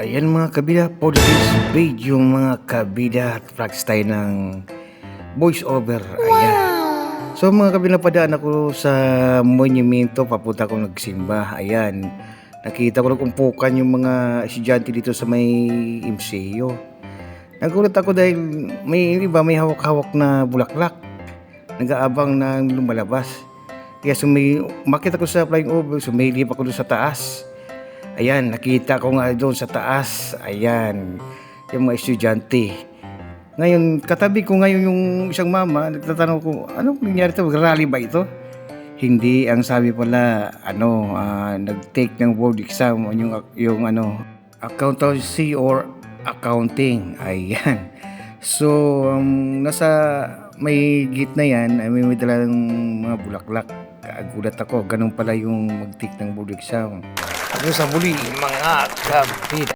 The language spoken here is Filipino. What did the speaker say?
Ayan mga kabida, for this video mga kabida, practice tayo ng voice over. Ayan. So mga kabida, padaan ako sa monumento, papunta ako nagsimba. Ayan. Nakita ko nagumpukan yung mga estudyante dito sa may MCO. Nagulat ako dahil may iba may hawak-hawak na bulaklak. Nag-aabang na lumalabas. Kaya sumi, makita ko sa flying over, sumilip ako doon sa taas. Ayan, nakita ko nga doon sa taas. Ayan, yung mga estudyante. Ngayon, katabi ko ngayon yung isang mama, nagtatanong ko, anong nangyari ito? Rally ba ito? Hindi, ang sabi pala, ano, ah, nag-take ng board exam, yung, yung ano, accountancy or accounting. Ayan. So, um, nasa may gitna yan, ay may may dala ng mga bulaklak. Kagulat ako, ganun pala yung mag-take ng board exam. Ano sa muli, mga kabida.